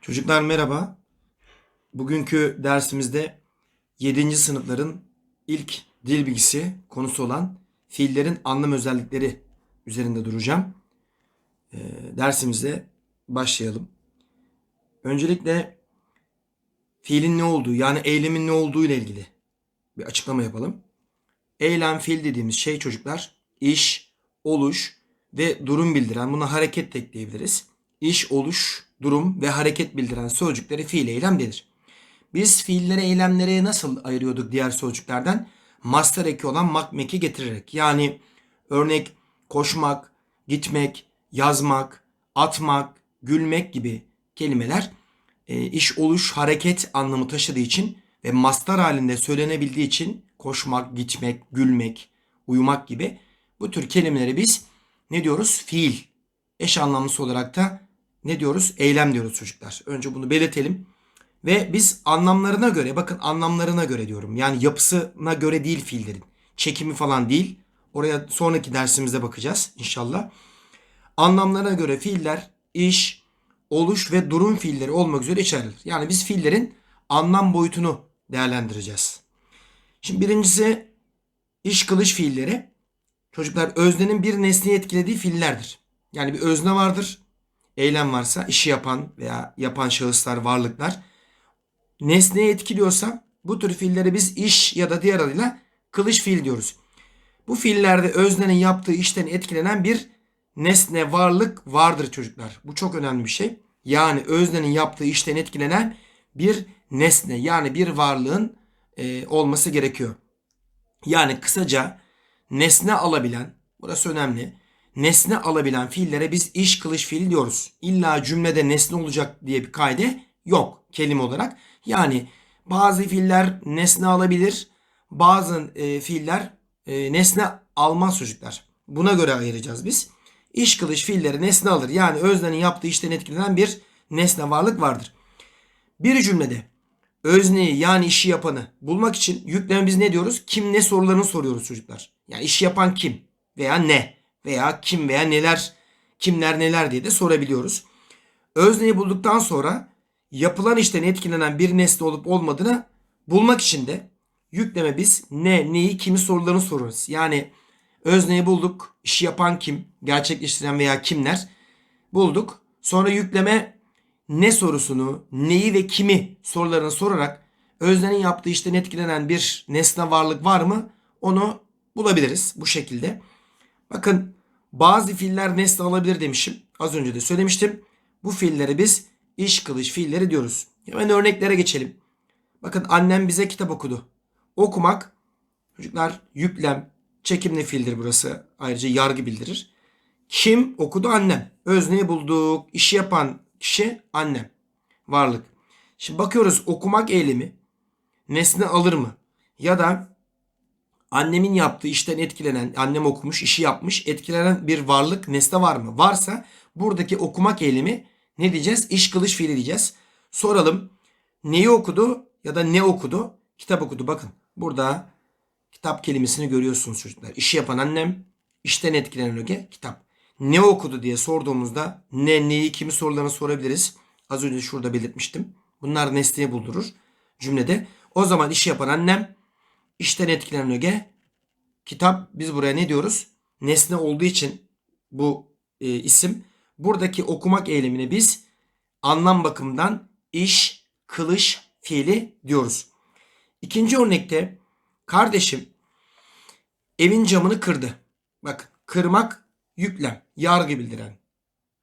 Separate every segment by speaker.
Speaker 1: Çocuklar merhaba. Bugünkü dersimizde 7. sınıfların ilk dil bilgisi konusu olan fiillerin anlam özellikleri üzerinde duracağım. Ee, dersimize başlayalım. Öncelikle fiilin ne olduğu yani eylemin ne olduğu ile ilgili bir açıklama yapalım. Eylem fiil dediğimiz şey çocuklar iş, oluş ve durum bildiren buna hareket de ekleyebiliriz. İş, oluş, durum ve hareket bildiren sözcükleri fiil eylem denir. Biz fiilleri eylemlere nasıl ayırıyorduk diğer sözcüklerden? Master eki olan mak meki getirerek. Yani örnek koşmak, gitmek, yazmak, atmak, gülmek gibi kelimeler e, iş, oluş, hareket anlamı taşıdığı için ve mastar halinde söylenebildiği için koşmak, gitmek, gülmek, uyumak gibi bu tür kelimeleri biz ne diyoruz? Fiil. Eş anlamlısı olarak da ne diyoruz? Eylem diyoruz çocuklar. Önce bunu belirtelim. Ve biz anlamlarına göre, bakın anlamlarına göre diyorum. Yani yapısına göre değil fiillerin. Çekimi falan değil. Oraya sonraki dersimizde bakacağız inşallah. Anlamlarına göre fiiller iş, oluş ve durum fiilleri olmak üzere içerilir. Yani biz fiillerin anlam boyutunu değerlendireceğiz. Şimdi birincisi iş kılış fiilleri. Çocuklar öznenin bir nesneyi etkilediği fiillerdir. Yani bir özne vardır. Eylem varsa işi yapan veya yapan şahıslar, varlıklar. Nesneyi etkiliyorsa bu tür fiilleri biz iş ya da diğer adıyla kılış fiil diyoruz. Bu fiillerde öznenin yaptığı işten etkilenen bir nesne, varlık vardır çocuklar. Bu çok önemli bir şey. Yani öznenin yaptığı işten etkilenen bir nesne yani bir varlığın e, olması gerekiyor. Yani kısaca nesne alabilen, burası önemli. Nesne alabilen fiillere biz iş kılış fiil diyoruz. İlla cümlede nesne olacak diye bir kaide yok kelime olarak. Yani bazı fiiller nesne alabilir, bazı e, fiiller e, nesne almaz çocuklar. Buna göre ayıracağız biz. İş kılış fiilleri nesne alır. Yani öznenin yaptığı işten etkilenen bir nesne varlık vardır. Bir cümlede özneyi yani işi yapanı bulmak için yükleme biz ne diyoruz? Kim ne sorularını soruyoruz çocuklar. Yani işi yapan kim veya ne veya kim veya neler kimler neler diye de sorabiliyoruz. Özneyi bulduktan sonra yapılan işten etkilenen bir nesne olup olmadığını bulmak için de yükleme biz ne, neyi, kimi sorularını sorarız. Yani özneyi bulduk, işi yapan kim, gerçekleştiren veya kimler bulduk. Sonra yükleme ne sorusunu, neyi ve kimi sorularını sorarak öznenin yaptığı işten etkilenen bir nesne varlık var mı onu bulabiliriz bu şekilde. Bakın bazı fiiller nesne alabilir demişim. Az önce de söylemiştim. Bu fiilleri biz iş kılış fiilleri diyoruz. Hemen örneklere geçelim. Bakın annem bize kitap okudu. Okumak çocuklar yüklem, çekimli fiildir burası. Ayrıca yargı bildirir. Kim okudu? Annem. Özneyi bulduk. İşi yapan kişi annem. Varlık. Şimdi bakıyoruz okumak eylemi nesne alır mı? Ya da annemin yaptığı işten etkilenen, annem okumuş, işi yapmış, etkilenen bir varlık, nesne var mı? Varsa buradaki okumak eylemi ne diyeceğiz? İş kılış fiili diyeceğiz. Soralım. Neyi okudu ya da ne okudu? Kitap okudu. Bakın burada kitap kelimesini görüyorsunuz çocuklar. İşi yapan annem, işten etkilenen öge, kitap. Ne okudu diye sorduğumuzda ne, neyi, kimi sorularını sorabiliriz. Az önce şurada belirtmiştim. Bunlar nesneyi buldurur cümlede. O zaman işi yapan annem, işten etkilenen öge, kitap. Biz buraya ne diyoruz? Nesne olduğu için bu e, isim. Buradaki okumak eylemine biz anlam bakımından iş, kılış fiili diyoruz. İkinci örnekte kardeşim evin camını kırdı. Bak kırmak yüklem, yargı bildiren.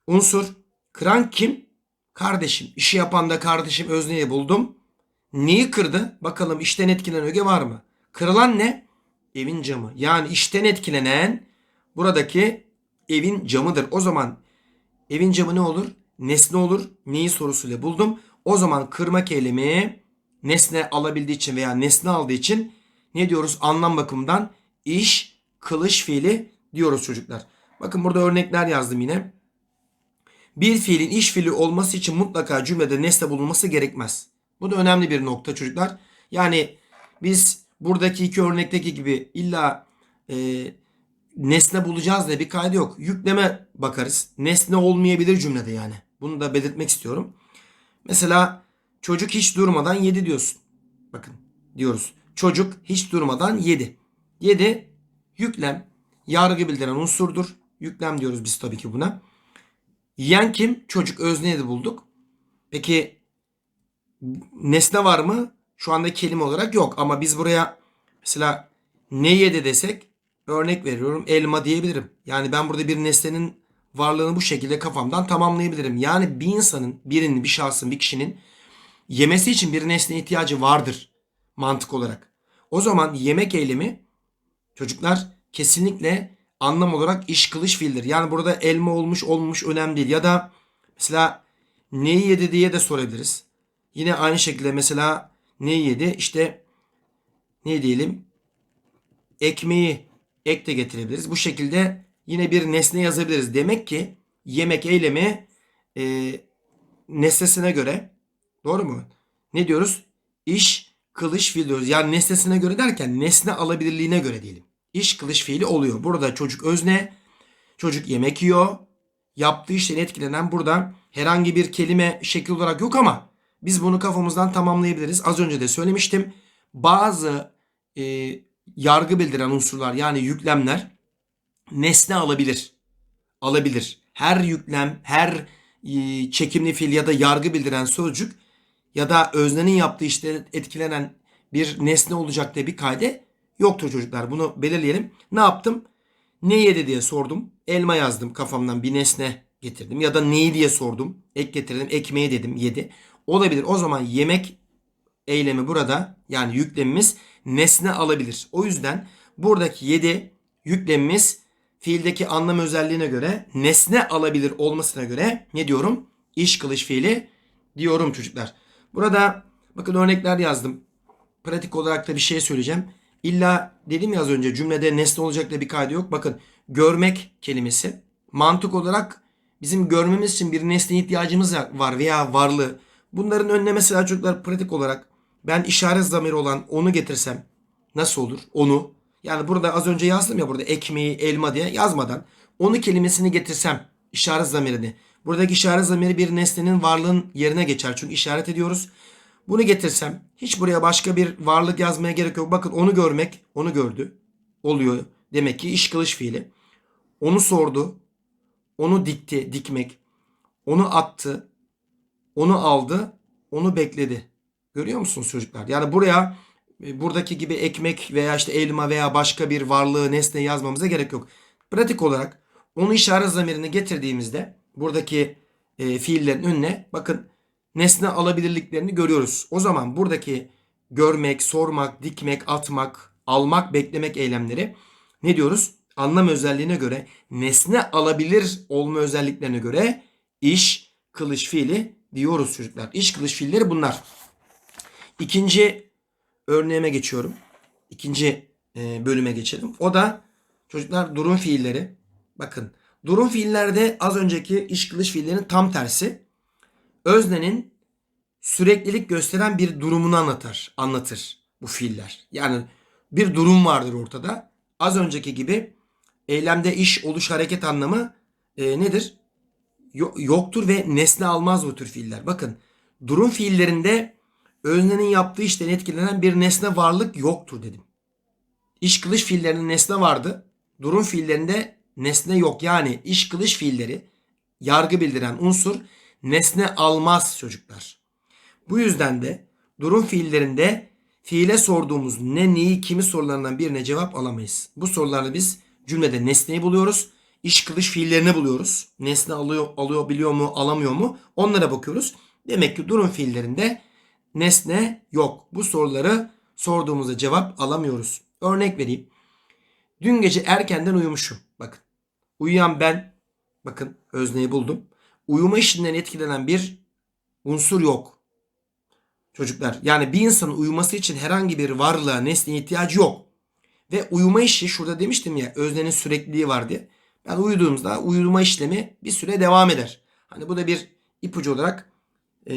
Speaker 1: Unsur kıran kim? Kardeşim. İşi yapan da kardeşim özneyi buldum. Neyi kırdı? Bakalım işten etkilenen öge var mı? Kırılan ne? Evin camı. Yani işten etkilenen buradaki evin camıdır. O zaman evin camı ne olur? Nesne olur. Neyi sorusuyla buldum. O zaman kırmak eylemi nesne alabildiği için veya nesne aldığı için ne diyoruz? Anlam bakımından iş, kılış fiili diyoruz çocuklar. Bakın burada örnekler yazdım yine. Bir fiilin iş fiili olması için mutlaka cümlede nesne bulunması gerekmez. Bu da önemli bir nokta çocuklar. Yani biz buradaki iki örnekteki gibi illa e, nesne bulacağız diye bir kaydı yok. Yükleme bakarız. Nesne olmayabilir cümlede yani. Bunu da belirtmek istiyorum. Mesela çocuk hiç durmadan yedi diyorsun. Bakın diyoruz. Çocuk hiç durmadan yedi. Yedi yüklem yargı bildiren unsurdur. Yüklem diyoruz biz tabii ki buna. Yiyen kim? Çocuk özneydi bulduk. Peki nesne var mı? Şu anda kelime olarak yok ama biz buraya mesela ne yedi desek örnek veriyorum elma diyebilirim. Yani ben burada bir nesnenin varlığını bu şekilde kafamdan tamamlayabilirim. Yani bir insanın, birinin, bir şahsın, bir kişinin yemesi için bir nesneye ihtiyacı vardır mantık olarak. O zaman yemek eylemi çocuklar kesinlikle anlam olarak iş kılış fiildir. Yani burada elma olmuş olmamış önemli değil. Ya da mesela neyi yedi diye de sorabiliriz. Yine aynı şekilde mesela neyi yedi? İşte ne diyelim? Ekmeği ek de getirebiliriz. Bu şekilde yine bir nesne yazabiliriz. Demek ki yemek eylemi e, nesnesine göre doğru mu? Ne diyoruz? İş, kılış fiil diyoruz. Yani nesnesine göre derken nesne alabilirliğine göre diyelim. İş, kılış fiili oluyor. Burada çocuk özne, çocuk yemek yiyor. Yaptığı işten etkilenen burada herhangi bir kelime şekil olarak yok ama biz bunu kafamızdan tamamlayabiliriz. Az önce de söylemiştim. Bazı e, yargı bildiren unsurlar yani yüklemler nesne alabilir. Alabilir. Her yüklem, her e, çekimli fiil ya da yargı bildiren sözcük ya da öznenin yaptığı işte etkilenen bir nesne olacak diye bir kayde yoktur çocuklar. Bunu belirleyelim. Ne yaptım? Ne yedi diye sordum. Elma yazdım kafamdan bir nesne getirdim. Ya da neyi diye sordum. Ek getirdim. Ekmeği dedim yedi. Olabilir. O zaman yemek eylemi burada yani yüklemimiz nesne alabilir. O yüzden buradaki 7 yüklemimiz fiildeki anlam özelliğine göre nesne alabilir olmasına göre ne diyorum? İş kılış fiili diyorum çocuklar. Burada bakın örnekler yazdım. Pratik olarak da bir şey söyleyeceğim. İlla dedim ya az önce cümlede nesne olacak da bir kaydı yok. Bakın görmek kelimesi mantık olarak bizim görmemiz için bir nesne ihtiyacımız var veya varlığı. Bunların önüne mesela çocuklar pratik olarak ben işaret zamiri olan onu getirsem nasıl olur? Onu. Yani burada az önce yazdım ya burada ekmeği, elma diye yazmadan onu kelimesini getirsem işaret zamirini. Buradaki işaret zamiri bir nesnenin varlığın yerine geçer. Çünkü işaret ediyoruz. Bunu getirsem hiç buraya başka bir varlık yazmaya gerek yok. Bakın onu görmek, onu gördü. Oluyor. Demek ki iş kılış fiili. Onu sordu. Onu dikti, dikmek. Onu attı. Onu aldı. Onu bekledi. Görüyor musunuz çocuklar? Yani buraya e, buradaki gibi ekmek veya işte elma veya başka bir varlığı nesne yazmamıza gerek yok. Pratik olarak onu işaret zamirini getirdiğimizde buradaki e, fiillerin önüne bakın nesne alabilirliklerini görüyoruz. O zaman buradaki görmek, sormak, dikmek, atmak, almak, beklemek eylemleri ne diyoruz? Anlam özelliğine göre nesne alabilir olma özelliklerine göre iş, kılış fiili diyoruz çocuklar. İş, kılış fiilleri bunlar. İkinci örneğime geçiyorum. İkinci e, bölüme geçelim. O da çocuklar durum fiilleri. Bakın durum fiillerde az önceki iş kılış fiillerinin tam tersi. Öznenin süreklilik gösteren bir durumunu anlatır. Anlatır bu fiiller. Yani bir durum vardır ortada. Az önceki gibi eylemde iş, oluş, hareket anlamı e, nedir? Yoktur ve nesne almaz bu tür fiiller. Bakın durum fiillerinde öznenin yaptığı işten etkilenen bir nesne varlık yoktur dedim. İş kılış fiillerinin nesne vardı. Durum fiillerinde nesne yok. Yani iş kılış fiilleri yargı bildiren unsur nesne almaz çocuklar. Bu yüzden de durum fiillerinde fiile sorduğumuz ne neyi kimi sorularından birine cevap alamayız. Bu sorularda biz cümlede nesneyi buluyoruz. İş kılış fiillerini buluyoruz. Nesne alıyor, alıyor biliyor mu alamıyor mu onlara bakıyoruz. Demek ki durum fiillerinde nesne yok. Bu soruları sorduğumuzda cevap alamıyoruz. Örnek vereyim. Dün gece erkenden uyumuşum. Bakın. Uyuyan ben. Bakın özneyi buldum. Uyuma işinden etkilenen bir unsur yok. Çocuklar yani bir insanın uyuması için herhangi bir varlığa, nesneye ihtiyacı yok. Ve uyuma işi şurada demiştim ya öznenin sürekliliği var diye. Ben uyuduğumuzda uyuma işlemi bir süre devam eder. Hani bu da bir ipucu olarak e,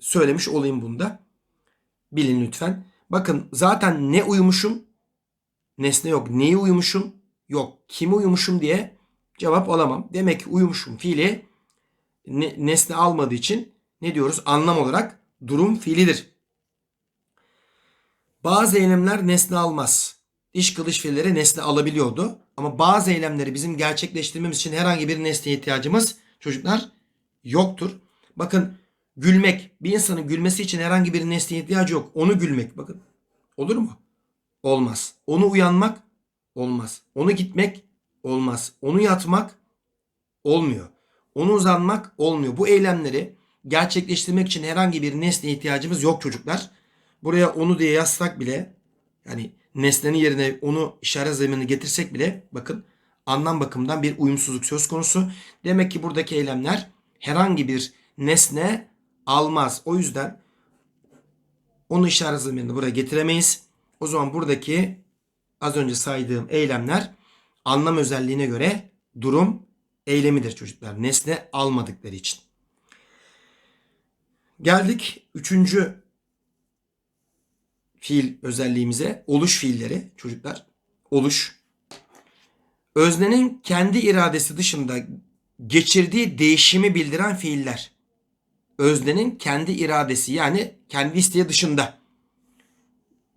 Speaker 1: söylemiş olayım bunda. Bilin lütfen. Bakın zaten ne uyumuşum? Nesne yok. Neyi uyumuşum? Yok. Kimi uyumuşum diye cevap alamam. Demek ki uyumuşum fiili nesne almadığı için ne diyoruz? Anlam olarak durum fiilidir. Bazı eylemler nesne almaz. İş kılış fiilleri nesne alabiliyordu. Ama bazı eylemleri bizim gerçekleştirmemiz için herhangi bir nesneye ihtiyacımız çocuklar yoktur. Bakın gülmek. Bir insanın gülmesi için herhangi bir nesneye ihtiyacı yok. Onu gülmek. Bakın. Olur mu? Olmaz. Onu uyanmak olmaz. Onu gitmek olmaz. Onu yatmak olmuyor. Onu uzanmak olmuyor. Bu eylemleri gerçekleştirmek için herhangi bir nesneye ihtiyacımız yok çocuklar. Buraya onu diye yazsak bile yani nesnenin yerine onu işaret zeminine getirsek bile bakın anlam bakımından bir uyumsuzluk söz konusu. Demek ki buradaki eylemler herhangi bir nesne almaz. O yüzden onu işaret zeminine buraya getiremeyiz. O zaman buradaki az önce saydığım eylemler anlam özelliğine göre durum eylemidir çocuklar. Nesne almadıkları için. Geldik üçüncü fiil özelliğimize. Oluş fiilleri çocuklar. Oluş. Öznenin kendi iradesi dışında geçirdiği değişimi bildiren fiiller. Öznenin kendi iradesi yani kendi isteği dışında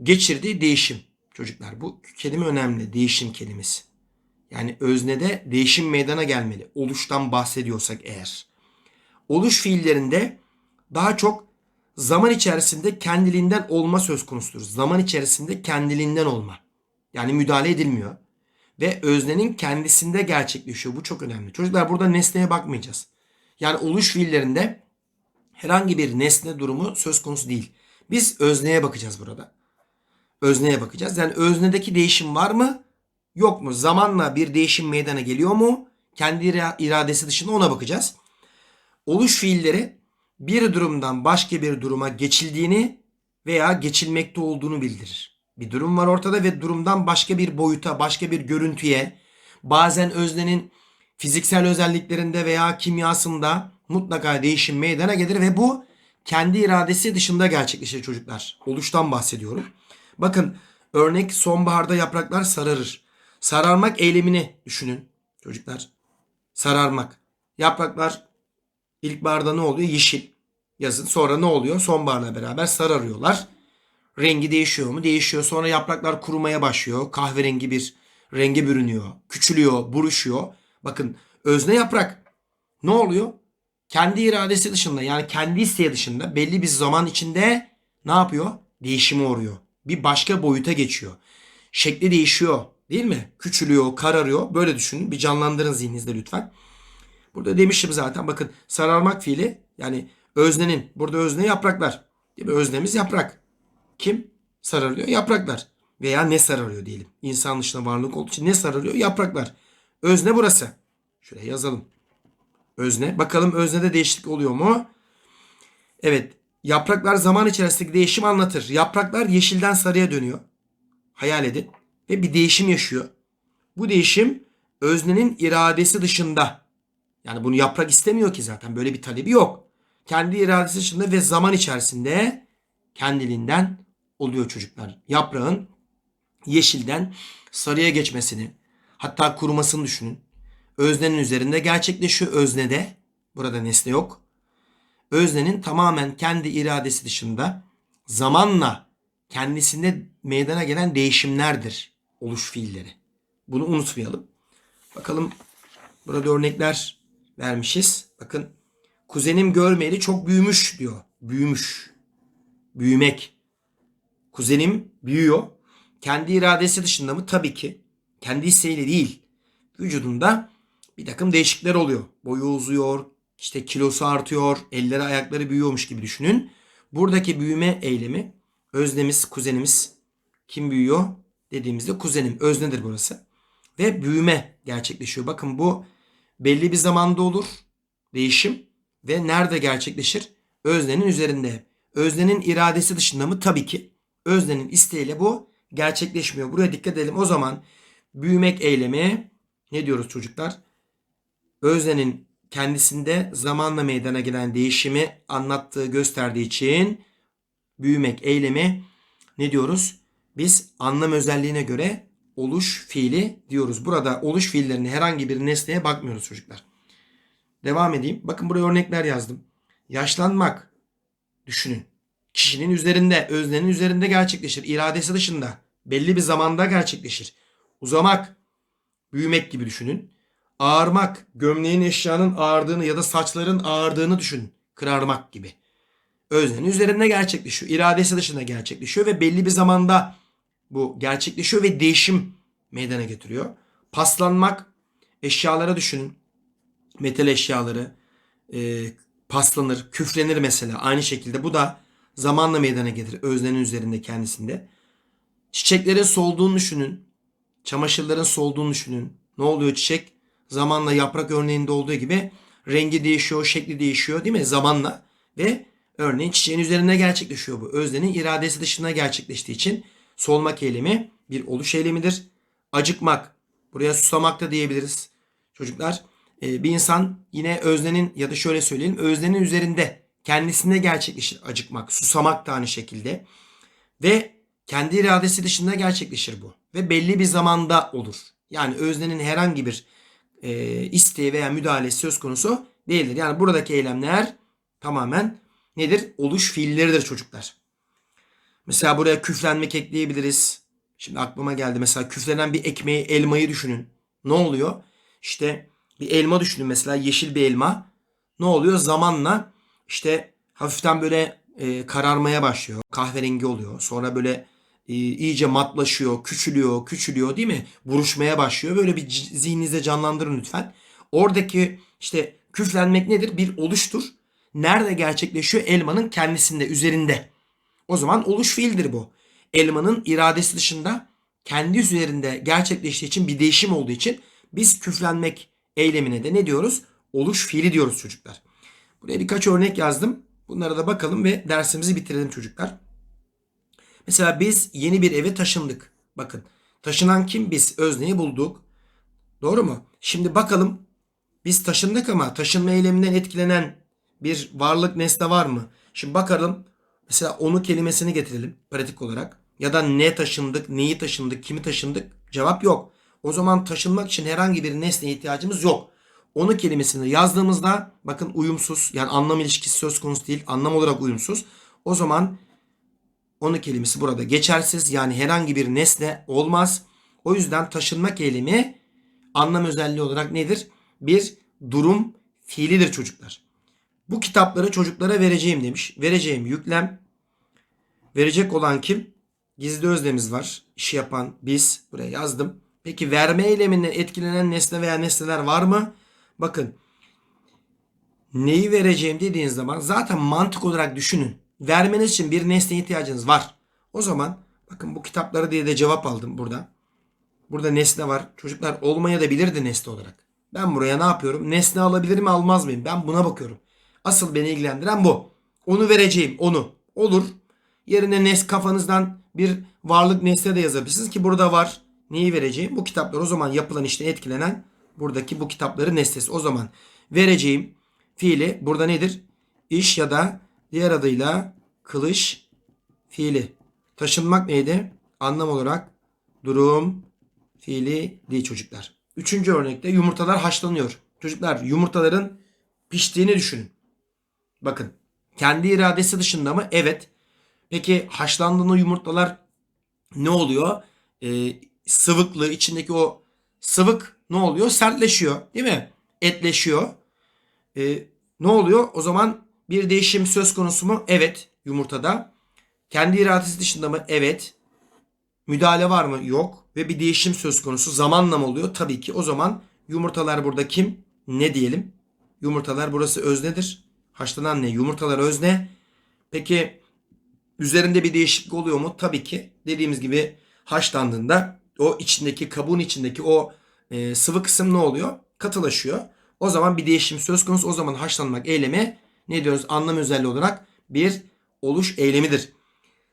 Speaker 1: geçirdiği değişim. Çocuklar bu kelime önemli. Değişim kelimesi. Yani öznede değişim meydana gelmeli. Oluştan bahsediyorsak eğer. Oluş fiillerinde daha çok zaman içerisinde kendiliğinden olma söz konusudur. Zaman içerisinde kendiliğinden olma. Yani müdahale edilmiyor. Ve öznenin kendisinde gerçekleşiyor. Bu çok önemli. Çocuklar burada nesneye bakmayacağız. Yani oluş fiillerinde herhangi bir nesne durumu söz konusu değil. Biz özneye bakacağız burada. Özneye bakacağız. Yani öznedeki değişim var mı? Yok mu? Zamanla bir değişim meydana geliyor mu? Kendi iradesi dışında ona bakacağız. Oluş fiilleri bir durumdan başka bir duruma geçildiğini veya geçilmekte olduğunu bildirir. Bir durum var ortada ve durumdan başka bir boyuta, başka bir görüntüye, bazen öznenin fiziksel özelliklerinde veya kimyasında mutlaka değişim meydana gelir ve bu kendi iradesi dışında gerçekleşir çocuklar. Oluştan bahsediyorum. Bakın örnek sonbaharda yapraklar sararır. Sararmak eylemini düşünün çocuklar. Sararmak. Yapraklar ilkbaharda ne oluyor? Yeşil. Yazın. Sonra ne oluyor? Sonbaharla beraber sararıyorlar. Rengi değişiyor mu? Değişiyor. Sonra yapraklar kurumaya başlıyor. Kahverengi bir renge bürünüyor. Küçülüyor, buruşuyor. Bakın özne yaprak ne oluyor? Kendi iradesi dışında yani kendi isteği dışında belli bir zaman içinde ne yapıyor? Değişime uğruyor. Bir başka boyuta geçiyor. Şekli değişiyor. Değil mi? Küçülüyor, kararıyor. Böyle düşünün. Bir canlandırın zihninizde lütfen. Burada demiştim zaten. Bakın sararmak fiili yani öznenin. Burada özne yapraklar. Değil mi? Öznemiz yaprak. Kim sararıyor? Yapraklar. Veya ne sararıyor diyelim. İnsan dışında varlık olduğu için ne sararıyor? Yapraklar. Özne burası. Şuraya yazalım. Özne. Bakalım öznede değişiklik oluyor mu? Evet. Yapraklar zaman içerisindeki değişim anlatır. Yapraklar yeşilden sarıya dönüyor. Hayal edin. Ve bir değişim yaşıyor. Bu değişim öznenin iradesi dışında. Yani bunu yaprak istemiyor ki zaten. Böyle bir talebi yok. Kendi iradesi dışında ve zaman içerisinde kendiliğinden oluyor çocuklar. Yaprağın yeşilden sarıya geçmesini hatta kurumasını düşünün. Öznenin üzerinde gerçekleşiyor. Öznede burada nesne yok. Öznenin tamamen kendi iradesi dışında zamanla kendisinde meydana gelen değişimlerdir oluş fiilleri. Bunu unutmayalım. Bakalım burada örnekler vermişiz. Bakın kuzenim görmeyeli çok büyümüş diyor. Büyümüş. Büyümek. Kuzenim büyüyor. Kendi iradesi dışında mı? Tabii ki. Kendi isteğiyle değil. Vücudunda bir takım değişiklikler oluyor. Boyu uzuyor, işte kilosu artıyor, elleri ayakları büyüyormuş gibi düşünün. Buradaki büyüme eylemi öznemiz, kuzenimiz kim büyüyor dediğimizde kuzenim öznedir burası. Ve büyüme gerçekleşiyor. Bakın bu belli bir zamanda olur değişim ve nerede gerçekleşir? Öznenin üzerinde. Öznenin iradesi dışında mı? Tabii ki. Öznenin isteğiyle bu gerçekleşmiyor. Buraya dikkat edelim. O zaman büyümek eylemi ne diyoruz çocuklar? Öznenin kendisinde zamanla meydana gelen değişimi anlattığı gösterdiği için büyümek eylemi ne diyoruz? Biz anlam özelliğine göre oluş fiili diyoruz. Burada oluş fiillerini herhangi bir nesneye bakmıyoruz çocuklar. Devam edeyim. Bakın buraya örnekler yazdım. Yaşlanmak. Düşünün. Kişinin üzerinde, öznenin üzerinde gerçekleşir. İradesi dışında. Belli bir zamanda gerçekleşir. Uzamak. Büyümek gibi düşünün. Ağarmak. Gömleğin eşyanın ağardığını ya da saçların ağardığını düşünün. Kırarmak gibi. Öznenin üzerinde gerçekleşiyor. İradesi dışında gerçekleşiyor ve belli bir zamanda bu gerçekleşiyor ve değişim meydana getiriyor. Paslanmak. Eşyalara düşünün. Metal eşyaları. e, paslanır, küflenir mesela. Aynı şekilde bu da zamanla meydana gelir. Öznenin üzerinde kendisinde. Çiçeklerin solduğunu düşünün. Çamaşırların solduğunu düşünün. Ne oluyor çiçek? Zamanla yaprak örneğinde olduğu gibi rengi değişiyor, şekli değişiyor değil mi? Zamanla ve örneğin çiçeğin üzerinde gerçekleşiyor bu. Öznenin iradesi dışında gerçekleştiği için solmak eylemi bir oluş eylemidir. Acıkmak, buraya susamak da diyebiliriz. Çocuklar e, bir insan yine öznenin ya da şöyle söyleyelim öznenin üzerinde kendisinde gerçekleşir acıkmak, susamak da aynı şekilde ve kendi iradesi dışında gerçekleşir bu ve belli bir zamanda olur. Yani öznenin herhangi bir e, isteği veya müdahalesi söz konusu değildir. Yani buradaki eylemler tamamen nedir? Oluş fiilleridir çocuklar. Mesela buraya küflenmek ekleyebiliriz. Şimdi aklıma geldi mesela küflenen bir ekmeği, elmayı düşünün. Ne oluyor? İşte bir elma düşünün mesela yeşil bir elma. Ne oluyor? Zamanla işte hafiften böyle e, kararmaya başlıyor. Kahverengi oluyor. Sonra böyle e, iyice matlaşıyor, küçülüyor, küçülüyor değil mi? Buruşmaya başlıyor. Böyle bir zihninizde canlandırın lütfen. Oradaki işte küflenmek nedir? Bir oluştur. Nerede gerçekleşiyor? Elmanın kendisinde, üzerinde. O zaman oluş fiildir bu. Elmanın iradesi dışında kendi üzerinde gerçekleştiği için bir değişim olduğu için biz küflenmek eylemine de ne diyoruz? Oluş fiili diyoruz çocuklar. Buraya birkaç örnek yazdım. Bunlara da bakalım ve dersimizi bitirelim çocuklar. Mesela biz yeni bir eve taşındık. Bakın taşınan kim? Biz özneyi bulduk. Doğru mu? Şimdi bakalım biz taşındık ama taşınma eyleminden etkilenen bir varlık nesne var mı? Şimdi bakalım mesela onu kelimesini getirelim pratik olarak. Ya da ne taşındık, neyi taşındık, kimi taşındık? Cevap yok. O zaman taşınmak için herhangi bir nesneye ihtiyacımız yok. Onu kelimesini yazdığımızda bakın uyumsuz yani anlam ilişkisi söz konusu değil anlam olarak uyumsuz. O zaman onu kelimesi burada geçersiz yani herhangi bir nesne olmaz. O yüzden taşınmak eylemi anlam özelliği olarak nedir? Bir durum fiilidir çocuklar. Bu kitapları çocuklara vereceğim demiş. Vereceğim yüklem. Verecek olan kim? Gizli özlemiz var. İşi yapan biz. Buraya yazdım. Peki verme eyleminden etkilenen nesne veya nesneler var mı? Bakın neyi vereceğim dediğiniz zaman zaten mantık olarak düşünün. Vermeniz için bir nesneye ihtiyacınız var. O zaman bakın bu kitapları diye de cevap aldım burada. Burada nesne var. Çocuklar olmaya da bilirdi nesne olarak. Ben buraya ne yapıyorum? Nesne alabilir mi almaz mıyım? Ben buna bakıyorum. Asıl beni ilgilendiren bu. Onu vereceğim. Onu. Olur. Yerine nes kafanızdan bir varlık nesne de yazabilirsiniz ki burada var. Neyi vereceğim? Bu kitaplar o zaman yapılan işten etkilenen buradaki bu kitapların nesnesi. O zaman vereceğim fiili burada nedir? İş ya da diğer adıyla kılış fiili. Taşınmak neydi? Anlam olarak durum fiili değil çocuklar. Üçüncü örnekte yumurtalar haşlanıyor. Çocuklar yumurtaların piştiğini düşünün. Bakın kendi iradesi dışında mı? Evet. Peki haşlandığında yumurtalar ne oluyor? Ee, sıvıklığı içindeki o sıvık ne oluyor? Sertleşiyor değil mi? Etleşiyor. Ee, ne oluyor? O zaman bir değişim söz konusu mu? Evet yumurtada. Kendi iradesi dışında mı? Evet. Müdahale var mı? Yok. Ve bir değişim söz konusu. Zamanla mı oluyor? Tabii ki. O zaman yumurtalar burada kim? Ne diyelim? Yumurtalar burası öznedir. Haşlanan ne? Yumurtalar özne. Peki üzerinde bir değişiklik oluyor mu? Tabii ki. Dediğimiz gibi haşlandığında o içindeki kabuğun içindeki o e, sıvı kısım ne oluyor? Katılaşıyor. O zaman bir değişim söz konusu. O zaman haşlanmak eylemi ne diyoruz? Anlam özelliği olarak bir oluş eylemidir.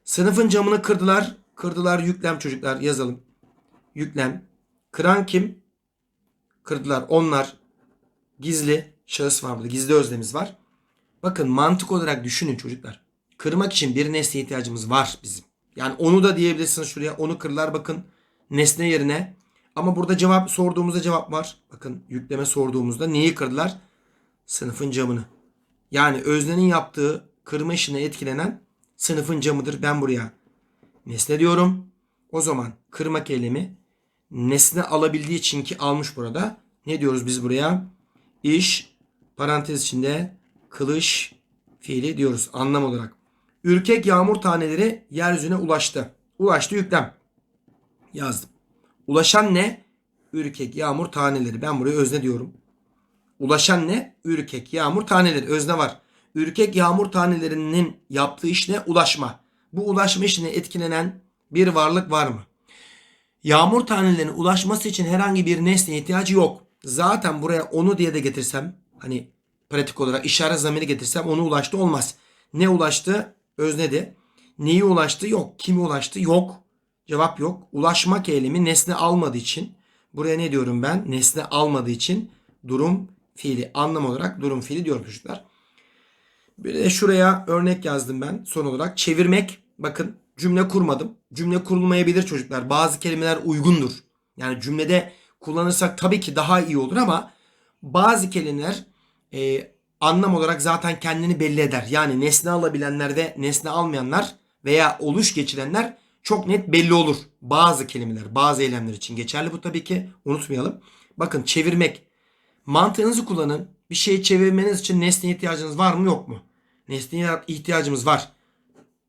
Speaker 1: Sınıfın camını kırdılar. Kırdılar yüklem çocuklar yazalım. Yüklem. Kıran kim? Kırdılar. Onlar gizli şahıs var burada. Gizli özlemiz var. Bakın mantık olarak düşünün çocuklar. Kırmak için bir nesneye ihtiyacımız var bizim. Yani onu da diyebilirsiniz şuraya. Onu kırlar bakın nesne yerine. Ama burada cevap sorduğumuzda cevap var. Bakın yükleme sorduğumuzda neyi kırdılar? Sınıfın camını. Yani öznenin yaptığı kırma işine etkilenen sınıfın camıdır. Ben buraya nesne diyorum. O zaman kırmak eylemi nesne alabildiği için ki almış burada. Ne diyoruz biz buraya? İş parantez içinde kılıç fiili diyoruz anlam olarak. Ürkek yağmur taneleri yeryüzüne ulaştı. Ulaştı yüklem. Yazdım. Ulaşan ne? Ürkek yağmur taneleri. Ben buraya özne diyorum. Ulaşan ne? Ürkek yağmur taneleri. Özne var. Ürkek yağmur tanelerinin yaptığı iş ne? Ulaşma. Bu ulaşma işine etkilenen bir varlık var mı? Yağmur tanelerinin ulaşması için herhangi bir nesneye ihtiyacı yok. Zaten buraya onu diye de getirsem hani pratik olarak işaret zamiri getirsem onu ulaştı olmaz. Ne ulaştı? Öznedi. Neyi ulaştı? Yok. Kimi ulaştı? Yok. Cevap yok. Ulaşmak eylemi nesne almadığı için buraya ne diyorum ben? Nesne almadığı için durum fiili anlam olarak durum fiili diyorum çocuklar. Bir de şuraya örnek yazdım ben son olarak. Çevirmek. Bakın cümle kurmadım. Cümle kurulmayabilir çocuklar. Bazı kelimeler uygundur. Yani cümlede kullanırsak tabii ki daha iyi olur ama bazı kelimeler e, anlam olarak zaten kendini belli eder. Yani nesne alabilenler ve nesne almayanlar veya oluş geçirenler çok net belli olur. Bazı kelimeler, bazı eylemler için geçerli bu tabii ki. Unutmayalım. Bakın çevirmek. Mantığınızı kullanın. Bir şeyi çevirmeniz için nesneye ihtiyacınız var mı yok mu? Nesneye ihtiyacımız var.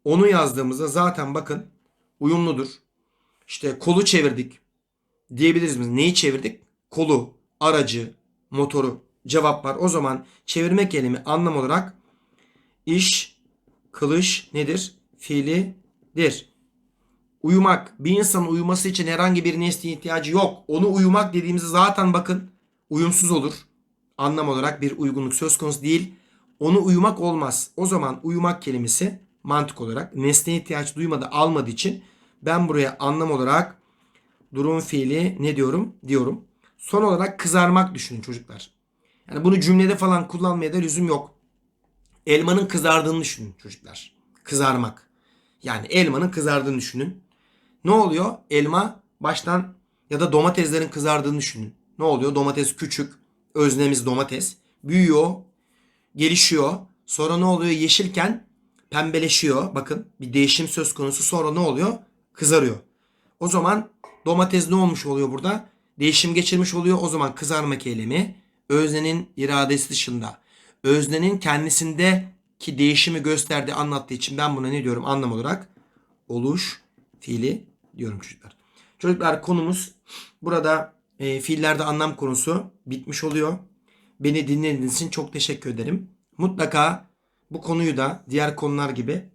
Speaker 1: Onu yazdığımızda zaten bakın uyumludur. İşte kolu çevirdik. Diyebiliriz mi? Neyi çevirdik? Kolu, aracı, motoru. Cevap var. O zaman çevirmek kelime anlam olarak iş, kılış nedir? Fiilidir. Uyumak. Bir insanın uyuması için herhangi bir nesneye ihtiyacı yok. Onu uyumak dediğimizde zaten bakın uyumsuz olur. Anlam olarak bir uygunluk söz konusu değil. Onu uyumak olmaz. O zaman uyumak kelimesi mantık olarak nesneye ihtiyaç duymadı almadığı için ben buraya anlam olarak durum fiili ne diyorum? Diyorum. Son olarak kızarmak düşünün çocuklar. Yani bunu cümlede falan kullanmaya da lüzum yok. Elmanın kızardığını düşünün çocuklar. Kızarmak. Yani elmanın kızardığını düşünün. Ne oluyor? Elma baştan ya da domateslerin kızardığını düşünün. Ne oluyor? Domates küçük. Öznemiz domates. Büyüyor. Gelişiyor. Sonra ne oluyor? Yeşilken pembeleşiyor. Bakın bir değişim söz konusu. Sonra ne oluyor? Kızarıyor. O zaman domates ne olmuş oluyor burada? Değişim geçirmiş oluyor. O zaman kızarmak eylemi öznenin iradesi dışında. Öznenin kendisindeki değişimi gösterdiği anlattığı için ben buna ne diyorum anlam olarak? Oluş fiili diyorum çocuklar. Çocuklar konumuz burada e, fiillerde anlam konusu bitmiş oluyor. Beni dinlediğiniz için çok teşekkür ederim. Mutlaka bu konuyu da diğer konular gibi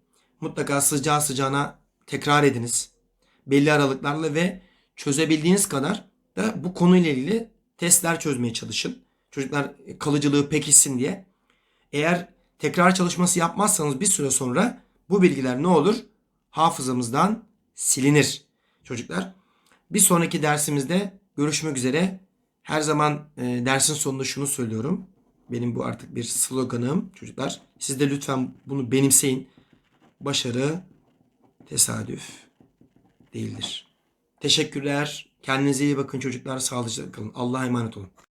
Speaker 1: mutlaka sıcağı sıcağına tekrar ediniz. Belli aralıklarla ve çözebildiğiniz kadar da bu konuyla ilgili testler çözmeye çalışın. Çocuklar kalıcılığı pekişsin diye. Eğer tekrar çalışması yapmazsanız bir süre sonra bu bilgiler ne olur? Hafızamızdan silinir çocuklar. Bir sonraki dersimizde görüşmek üzere. Her zaman e, dersin sonunda şunu söylüyorum. Benim bu artık bir sloganım çocuklar. Siz de lütfen bunu benimseyin. Başarı tesadüf değildir. Teşekkürler. Kendinize iyi bakın çocuklar. Sağlıcakla kalın. Allah'a emanet olun.